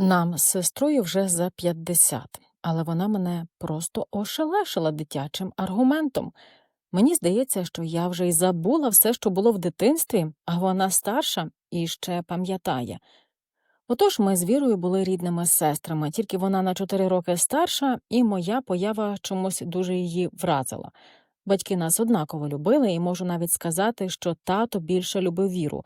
Нам з сестрою вже за 50, але вона мене просто ошелешила дитячим аргументом. Мені здається, що я вже й забула все, що було в дитинстві, а вона старша і ще пам'ятає. Отож ми з Вірою були рідними сестрами, тільки вона на 4 роки старша, і моя поява чомусь дуже її вразила. Батьки нас однаково любили, і можу навіть сказати, що тато більше любив віру,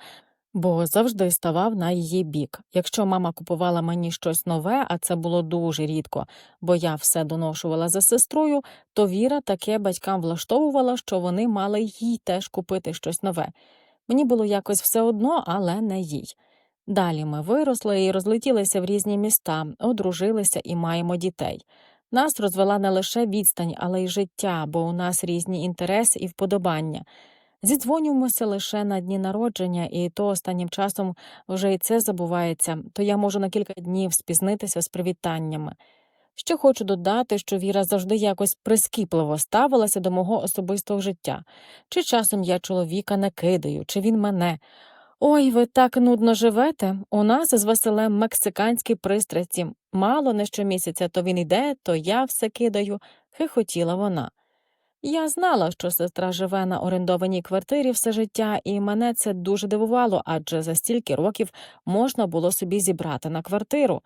бо завжди ставав на її бік. Якщо мама купувала мені щось нове, а це було дуже рідко, бо я все доношувала за сестрою, то Віра таке батькам влаштовувала, що вони мали їй теж купити щось нове. Мені було якось все одно, але не їй. Далі ми виросли і розлетілися в різні міста, одружилися і маємо дітей. Нас розвела не лише відстань, але й життя, бо у нас різні інтереси і вподобання. Зідзвонюємося лише на дні народження, і то останнім часом вже і це забувається, то я можу на кілька днів спізнитися з привітаннями. Ще хочу додати, що Віра завжди якось прискіпливо ставилася до мого особистого життя. Чи часом я чоловіка не кидаю, чи він мене. Ой, ви так нудно живете. У нас з Василем мексиканські пристрасті. Мало не щомісяця то він йде, то я все кидаю, хихотіла вона. Я знала, що сестра живе на орендованій квартирі все життя, і мене це дуже дивувало, адже за стільки років можна було собі зібрати на квартиру.